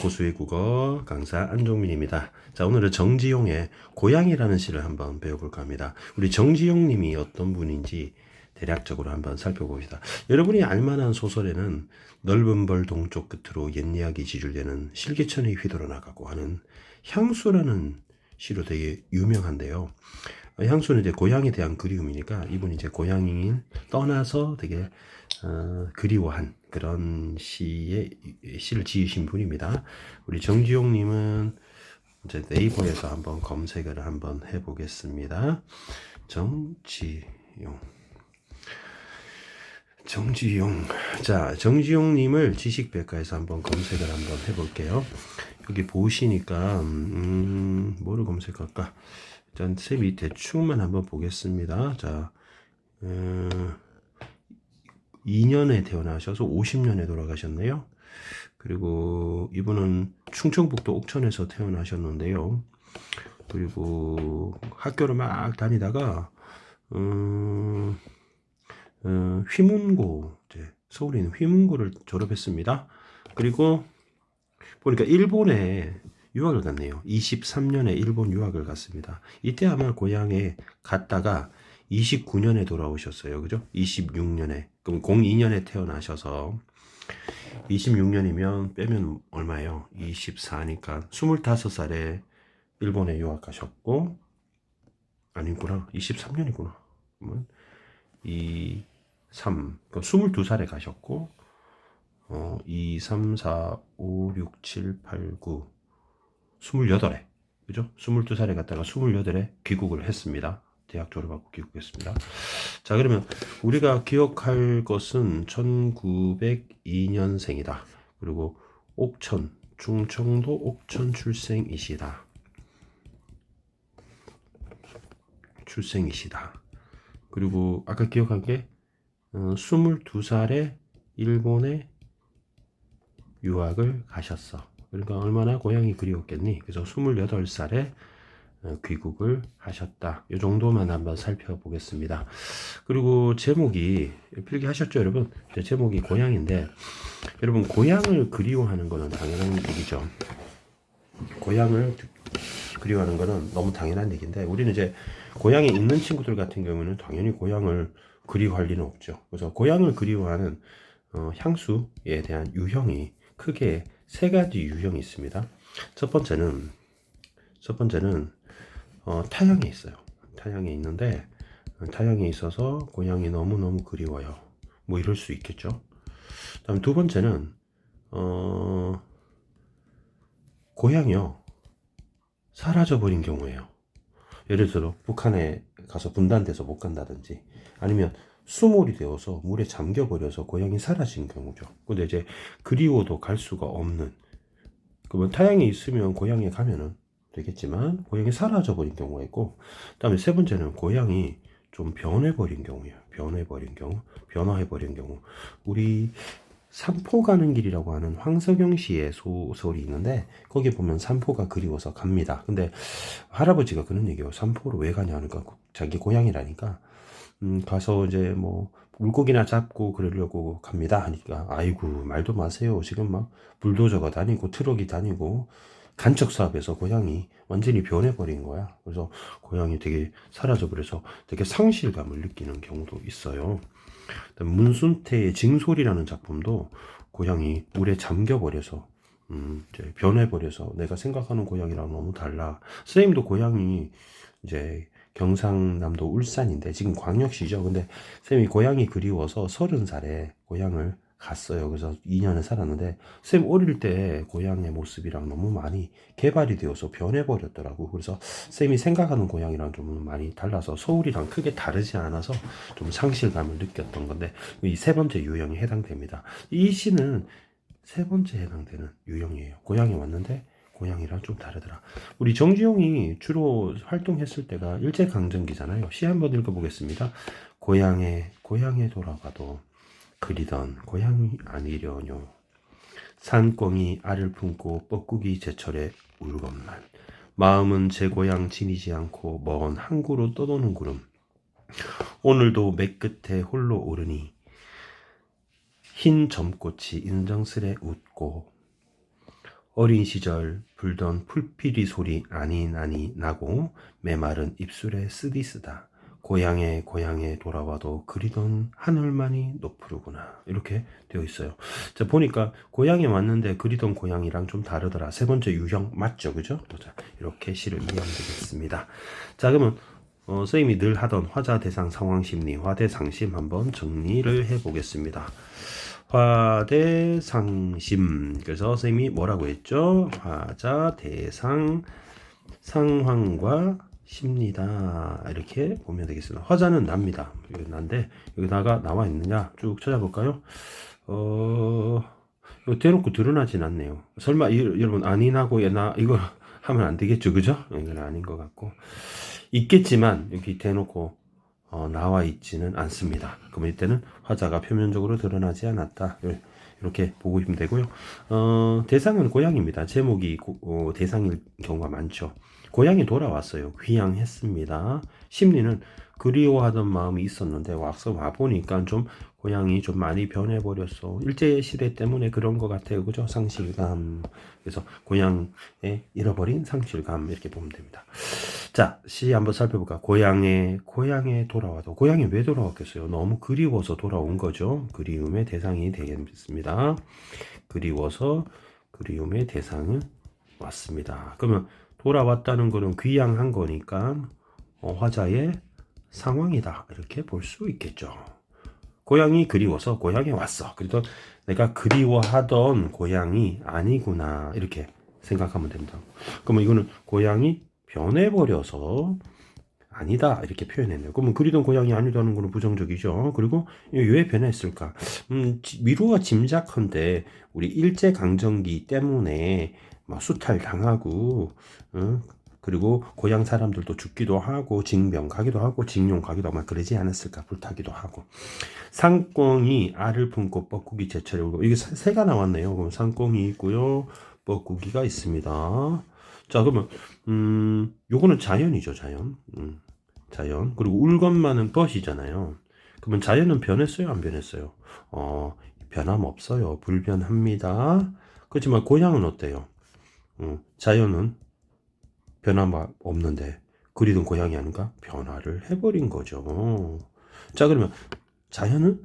고수의 국어 강사 안종민입니다. 자, 오늘은 정지용의 고양이라는 시를 한번 배워볼까 합니다. 우리 정지용 님이 어떤 분인지 대략적으로 한번 살펴봅시다. 여러분이 알만한 소설에는 넓은 벌 동쪽 끝으로 옛 이야기 지줄되는 실개천이 휘돌아 나가고 하는 향수라는 시로 되게 유명한데요. 어, 향수는 이제 고향에 대한 그리움이니까 이분이 이제 고향을 떠나서 되게 어, 그리워한 그런 시의 시를 지으신 분입니다. 우리 정지용님은 이제 네이버에서 한번 검색을 한번 해보겠습니다. 정지용. 정지용. 자, 정지용님을 지식백과에서 한번 검색을 한번 해볼게요. 여기 보시니까, 음, 뭐를 검색할까? 일단 쌤이 대충만 한번 보겠습니다. 자, 음, 2년에 태어나셔서 50년에 돌아가셨네요. 그리고 이분은 충청북도 옥천에서 태어나셨는데요. 그리고 학교를 막 다니다가 음, 어, 휘문고 이제 서울에 있는 휘문고를 졸업했습니다. 그리고 보니까 일본에 유학을 갔네요. 23년에 일본 유학을 갔습니다. 이때 아마 고향에 갔다가 29년에 돌아오셨어요. 그죠? 26년에. 그럼 02년에 태어나셔서 26년이면 빼면 얼마예요? 24니까 25살에 일본에 유학 가셨고 아니구나. 23년이구나. 그러면 2 3 그럼 22살에 가셨고 어 2 3 4 5 6 7 8 9 28에 그죠? 22살에 갔다가 28에 귀국을 했습니다. 대학 졸업하고 귀국했습니다. 자, 그러면 우리가 기억할 것은 1902년생이다. 그리고 옥천, 충청도 옥천 출생이시다. 출생이시다. 그리고 아까 기억한 게 어, 22살에 일본에 유학을 가셨어. 그러니까 얼마나 고향이 그리웠겠니? 그래서 28살에 어, 귀국을 하셨다. 이 정도만 한번 살펴보겠습니다. 그리고 제목이 필기하셨죠, 여러분? 제 제목이 고향인데 여러분 고향을 그리워하는 것은 당연한 얘기죠. 고향을 그리워하는 것은 너무 당연한 얘기인데 우리는 이제 고향에 있는 친구들 같은 경우는 당연히 고향을 그리워할 리는 없죠. 그래서 고향을 그리워하는 어, 향수에 대한 유형이 크게 세 가지 유형이 있습니다. 첫 번째는 첫 번째는 어, 타향에 있어요. 타향에 있는데 어, 타향에 있어서 고향이 너무너무 그리워요. 뭐 이럴 수 있겠죠. 다음 두 번째는 어, 고향이요. 사라져 버린 경우예요. 예를 들어 북한에 가서 분단돼서 못 간다든지 아니면 수몰이 되어서 물에 잠겨 버려서 고향이 사라진 경우죠. 근데 이제 그리워도 갈 수가 없는 그러면 타향에 있으면 고향에 가면은 되겠지만 고양이 사라져 버린 경우가 있고 그다음에 세 번째는 고양이 좀 변해 버린 경우예요. 변해 버린 경우, 변화해 버린 경우. 우리 삼포 가는 길이라고 하는 황석영 씨의 소설이 있는데 거기 보면 삼포가 그리워서 갑니다. 근데 할아버지가 그런 얘기예요. 삼포로 왜 가냐 하니까 자기 고향이라니까 음, 가서 이제 뭐 물고기나 잡고 그러려고 갑니다 하니까 아이고 말도 마세요. 지금 막 불도저가 다니고 트럭이 다니고 간척 사업에서 고향이 완전히 변해버린 거야. 그래서 고향이 되게 사라져버려서 되게 상실감을 느끼는 경우도 있어요. 문순태의 징소리라는 작품도 고향이 물에 잠겨버려서 음, 이제 변해버려서 내가 생각하는 고향이랑 너무 달라. 선생님도 고향이 이제 경상남도 울산인데 지금 광역시죠. 근데 선생님이 고향이 그리워서 서른 살에 고향을 갔어요. 그래서 2년을 살았는데 쌤 어릴 때 고향의 모습이랑 너무 많이 개발이 되어서 변해버렸더라고. 그래서 쌤이 생각하는 고향이랑 좀 많이 달라서 서울이랑 크게 다르지 않아서 좀 상실감을 느꼈던 건데 이 세 번째 유형에 해당됩니다. 이 시는 세 번째 해당되는 유형이에요. 고향에 왔는데 고향이랑 좀 다르더라. 우리 정지용이 주로 활동했을 때가 일제강점기잖아요. 시 한번 읽어보겠습니다. 고향에 고향에 돌아가도 그리던 고향이 아니려뇨. 산꽁이 알을 품고 뻐꾸기 제철에 울건만 마음은 제 고향 지니지 않고 먼 항구로 떠도는 구름. 오늘도 맨끝에 홀로 오르니 흰 점꽃이 인정스레 웃고 어린 시절 불던 풀피리 소리 아니 나니 나고 메마른 입술에 쓰디 쓰다 고향에 고향에 돌아와도 그리던 하늘만이 높으르구나 이렇게 되어 있어요. 자 보니까 고향에 왔는데 그리던 고향이랑 좀 다르더라. 세 번째 유형 맞죠, 그죠? 자 이렇게 시를 이해하면 되겠습니다. 자 그러면 어, 선생님이 늘 하던 화자 대상 상황 심리 화대 상심 한번 정리를 해 보겠습니다. 화대 상심 그래서 선생님이 뭐라고 했죠? 화자 대상 상황과 심리다 이렇게 보면 되겠습니다. 화자는 납니다. 여기 난데 여기다가 나와 있느냐 쭉 찾아볼까요? 어 이거 대놓고 드러나진 않네요. 설마 이, 여러분 아니나고 예나 이거 하면 안 되겠죠, 그죠? 이건 아닌 것 같고 있겠지만 여기 대놓고 어, 나와 있지는 않습니다. 그러면 이때는 화자가 표면적으로 드러나지 않았다. 이렇게 보고 있으면 되고요. 어, 대상은 고향입니다. 제목이 고- 어, 대상일 경우가 많죠. 고향이 돌아왔어요. 귀향했습니다. 심리는 그리워하던 마음이 있었는데 와서 와 보니까 좀 고향이 좀 많이 변해버렸어. 일제 시대 때문에 그런 것 같아요. 그죠? 상실감. 그래서 고향에 잃어버린 상실감 이렇게 보면 됩니다. 자, 시 한번 살펴볼까? 고향에 고향에 돌아와도 고향에 왜 돌아왔겠어요? 너무 그리워서 돌아온 거죠. 그리움의 대상이 되겠습니다. 그리워서 그리움의 대상은 왔습니다. 그러면 돌아왔다는 거는 귀향한 거니까 어, 화자의 상황이다 이렇게 볼 수 있겠죠. 고향이 그리워서 고향에 왔어. 그래도 내가 그리워하던 고향이 아니구나 이렇게 생각하면 됩니다. 그러면 이거는 고향이 변해버려서 아니다 이렇게 표현했네요. 그러면 그리던 고향이 아니다는 거는 부정적이죠. 그리고 왜 변했을까? 음, 지- 미루어 짐작한데 우리 일제 강점기 때문에 막 수탈 당하고 어? 그리고 고향 사람들도 죽기도 하고 징병 가기도 하고 징용 가기도 막 그러지 않았을까 불타기도 하고 상꽁이 알을 품고 뻐꾸기 제철에 울고 이게 새- 새가 나왔네요. 그럼 상꽁이 있고요, 뻐꾸기가 있습니다. 자 그러면 음 요거는 자연이죠 자연. 음, 자연 그리고 울것만은 벗이잖아요. 그러면 자연은 변했어요 안 변했어요? 어 변함 없어요 불변합니다. 그렇지만 고향은 어때요? 음, 자연은 변함 없는데 그리던 고향이 아닌가 변화를 해버린 거죠. 자 그러면 자연은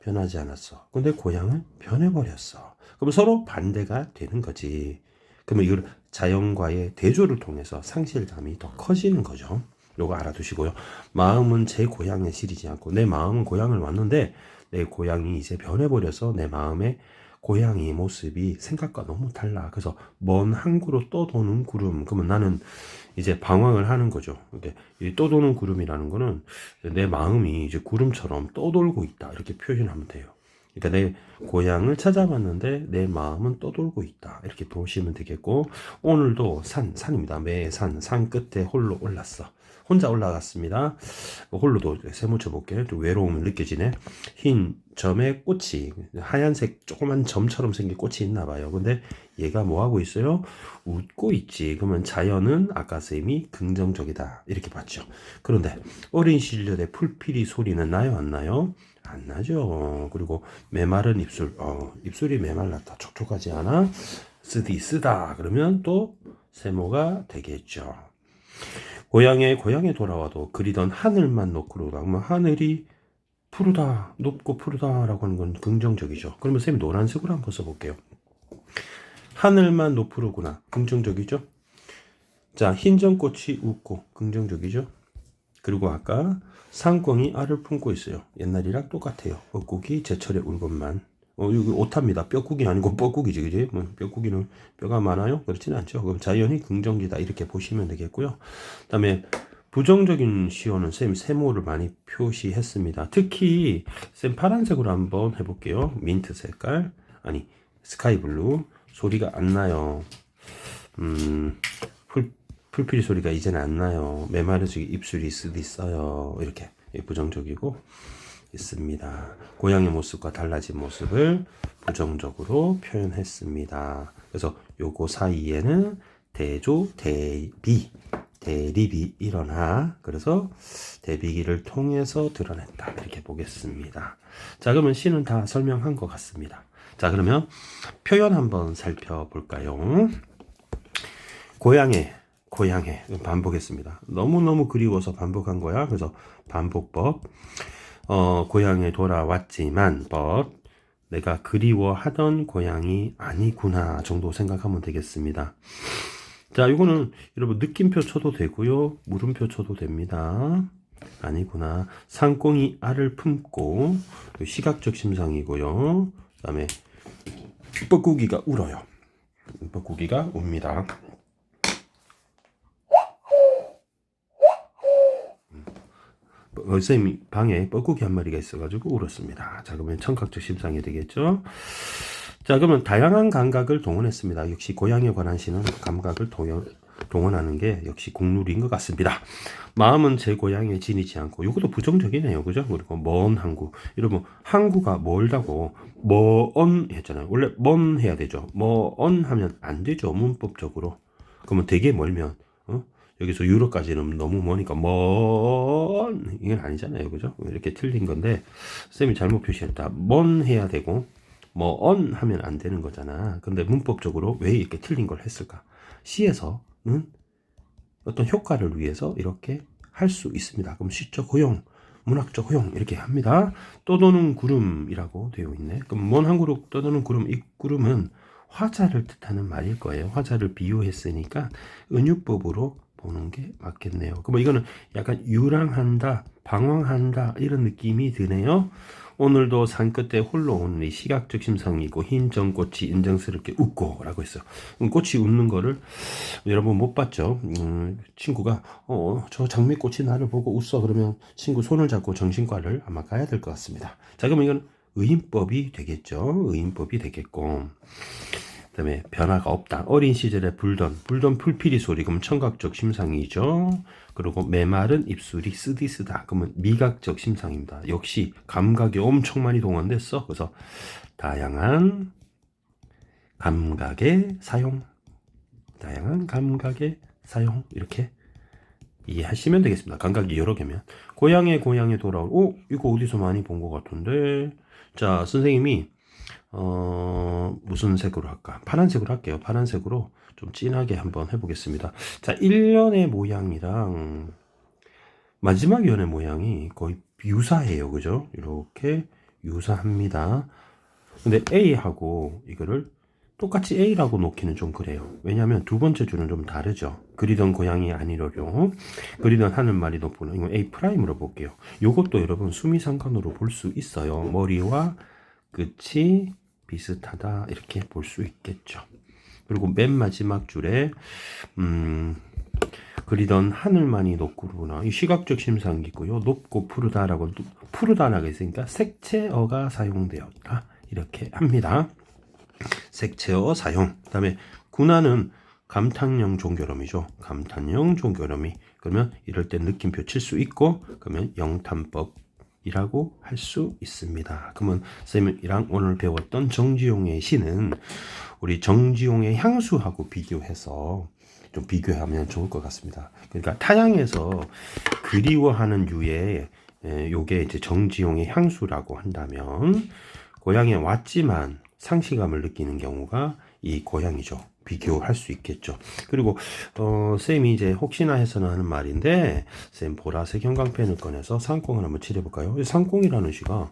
변하지 않았어. 근데 고향은 변해버렸어. 그럼 서로 반대가 되는 거지. 그러면 이걸 자연과의 대조를 통해서 상실감이 더 커지는 거죠. 요거 알아두시고요. 마음은 제 고향에 시리지 않고 내 마음은 고향을 왔는데 내 고향이 이제 변해버려서 내 마음의 고향이 모습이 생각과 너무 달라. 그래서 먼 항구로 떠도는 구름. 그러면 나는 이제 방황을 하는 거죠. 이 떠도는 구름이라는 거는 내 마음이 이제 구름처럼 떠돌고 있다. 이렇게 표현하면 돼요. 그러니까 내 고향을 찾아봤는데 내 마음은 떠돌고 있다. 이렇게 보시면 되겠고 오늘도 산, 산입니다. 매산, 산 끝에 홀로 올랐어. 혼자 올라갔습니다. 홀로도 세모 쳐 볼게요. 좀 외로움을 느껴지네. 흰 점에 꽃이 하얀색 조그만 점처럼 생긴 꽃이 있나 봐요. 근데 얘가 뭐 하고 있어요? 웃고 있지. 그러면 자연은 아까 쌤이 긍정적이다. 이렇게 봤죠. 그런데 어린 시절의 풀피리 소리는 나요, 안 나요? 안 나죠. 그리고 메마른 입술, 어, 입술이 메말랐다. 촉촉하지 않아? 쓰디 쓰다. 그러면 또 세모가 되겠죠. 고향에 고향에 돌아와도 그리던 하늘만 놓고 그러면 하늘이 푸르다, 높고 푸르다라고 하는 건 긍정적이죠. 그러면 쌤이 노란색으로 한번 써볼게요. 하늘만 높으로구나. 긍정적이죠? 자, 흰전꽃이 웃고 긍정적이죠? 그리고 아까 상꽁이 알을 품고 있어요. 옛날이랑 똑같아요. 뻐꾸기 제철에 울 것만. 어, 여기 오탑니다. 뼈국이 아니고 뻐국이지, 그지? 뭐, 뼈국이는 뼈가 많아요? 그렇지는 않죠. 그럼 자연이 긍정지다. 이렇게 보시면 되겠고요. 그 다음에 부정적인 시어는 쌤 세모를 많이 표시했습니다. 특히 쌤 파란색으로 한번 해볼게요. 민트 색깔. 아니, 스카이 블루. 소리가 안 나요. 음, 풀, 풀피리 소리가 이제는 안 나요. 메마르지 입술이 쓰디 있어요. 이렇게 부정적이고 있습니다. 고양이 모습과 달라진 모습을 부정적으로 표현했습니다. 그래서 요거 사이에는 대조, 대비, 대립이 일어나 그래서 대비기를 통해서 드러냈다 이렇게 보겠습니다. 자 그러면 시는 다 설명한 것 같습니다. 자, 그러면 표현 한번 살펴볼까요? 고향에, 고향에 반복했습니다. 너무너무 그리워서 반복한 거야. 그래서 반복법. 어, 고향에 돌아왔지만, but 내가 그리워하던 고향이 아니구나 정도 생각하면 되겠습니다. 자, 이거는 여러분 느낌표 쳐도 되고요. 물음표 쳐도 됩니다. 아니구나. 상꽁이 알을 품고 시각적 심상이고요. 그다음에 뻐꾸기가 울어요. 뻐꾸기가 웁니다. 어, 선생님이 방에 뻐꾸기 한 마리가 있어가지고 울었습니다. 자, 그러면 청각적 심상이 되겠죠. 자, 그러면 다양한 감각을 동원했습니다. 역시 고향에 관한 시는 감각을 동원, 동원하는 게 역시 국룰인 것 같습니다. 마음은 제 고향에 지니지 않고, 이것도 부정적이네요. 그죠? 그리고 먼 항구. 여러분, 항구가 멀다고, 먼 했잖아요. 원래 먼 해야 되죠. 먼 하면 안 되죠. 문법적으로. 그러면 되게 멀면, 어? 여기서 유럽까지는 너무 머니까 먼 이건 아니잖아요. 그죠? 이렇게 틀린 건데 쌤이 잘못 표시했다. 먼 해야 되고 뭐 언 하면 안 되는 거잖아. 근데 문법적으로 왜 이렇게 틀린 걸 했을까? 시에서는 어떤 효과를 위해서 이렇게 할 수 있습니다. 그럼 시적 허용 문학적 허용 이렇게 합니다. 떠도는 구름이라고 되어 있네. 그럼 먼 항구로 떠도는 구름 이 구름은 화자를 뜻하는 말일 거예요. 화자를 비유했으니까 은유법으로 보는 게 맞겠네요. 그럼 이거는 약간 유랑한다, 방황한다 이런 느낌이 드네요. 오늘도 산 끝에 홀로 오는 이 시각적 심상이고 흰 전꽃이 인정스럽게 웃고라고 했어요. 음, 꽃이 웃는 거를 여러분 못 봤죠? 음, 친구가 어, 저 장미꽃이 나를 보고 웃어 그러면 친구 손을 잡고 정신과를 아마 가야 될 것 같습니다. 자 그러면 이건 의인법이 되겠죠. 의인법이 되겠고. 그다음에 변화가 없다. 어린 시절에 불던 불던 풀피리 소리 그럼 청각적 심상이죠. 그리고 메마른 입술이 쓰디쓰다. 그러면 미각적 심상입니다. 역시 감각이 엄청 많이 동원됐어. 그래서 다양한 감각의 사용, 다양한 감각의 사용 이렇게 이해하시면 되겠습니다. 감각이 여러 개면 고향에 고향에 돌아올. 오 이거 어디서 많이 본 것 같은데. 자 선생님이 어, 무슨 색으로 할까? 파란색으로 할게요. 파란색으로 좀 진하게 한번 해보겠습니다. 자, 1년의 모양이랑 마지막 연의 모양이 거의 유사해요. 그죠? 이렇게 유사합니다. 근데 A하고 이거를 똑같이 A라고 놓기는 좀 그래요. 왜냐하면 두 번째 줄은 좀 다르죠. 그리던 고양이 아니로요. 그리던 하늘말이 높은 이건 A 프라임으로 볼게요. 이것도 여러분 수미상관으로 볼 수 있어요. 머리와 끝이 비슷하다 이렇게 볼 수 있겠죠. 그리고 맨 마지막 줄에 음, 그리던 하늘만이 높구나. 이 시각적 심상이고요. 높고 푸르다라고 푸르다라고 있으니까 색채어가 사용되었다. 이렇게 합니다. 색채어 사용. 그다음에 군화는 감탄형 종결음이죠. 감탄형 종결음이 그러면 이럴 때 느낌표 칠 수 있고 그러면 영탄법 이라고 할 수 있습니다. 그러면 쌤이랑 오늘 배웠던 정지용의 시는 우리 정지용의 향수하고 비교해서 좀 비교하면 좋을 것 같습니다. 그러니까 타향에서 그리워하는 유의 에, 요게 이제 정지용의 향수라고 한다면 고향에 왔지만 상실감을 느끼는 경우가 이 고향이죠. 비교할 수 있겠죠. 그리고 어, 쌤이 이제 혹시나 해서는 하는 말인데 쌤 보라색 형광펜을 꺼내서 상꽁을 한번 칠해볼까요? 상꽁이라는 시가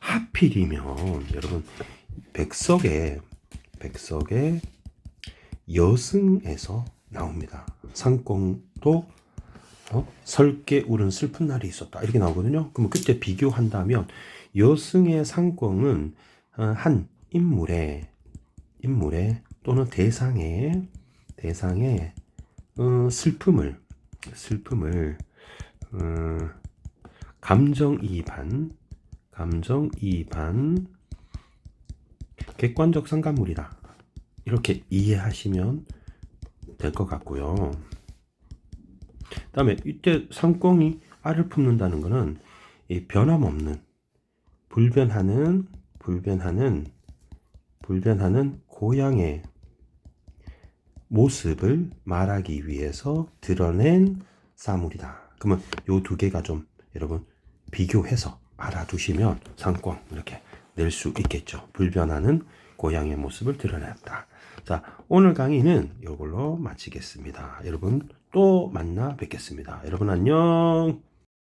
하필이면 여러분 백석의 백석의 여승에서 나옵니다. 상꽁도 어? 설계 울은 슬픈 날이 있었다 이렇게 나오거든요. 그러면 그때 비교한다면 여승의 상꽁은 어, 한 인물의 인물의 또는 대상의 대상의 어, 슬픔을 슬픔을 어, 감정이입한 감정이입한 객관적 상관물이다 이렇게 이해하시면 될 것 같고요. 다음에 이때 상꽁이 알을 품는다는 것은 이 변함없는 불변하는 불변하는 불변하는 고향의 모습을 말하기 위해서 드러낸 사물이다. 그러면 요 두 개가 좀 여러분 비교해서 알아두시면 상권 이렇게 낼 수 있겠죠. 불변하는 고향의 모습을 드러냈다. 자, 오늘 강의는 이걸로 마치겠습니다. 여러분 또 만나 뵙겠습니다. 여러분 안녕.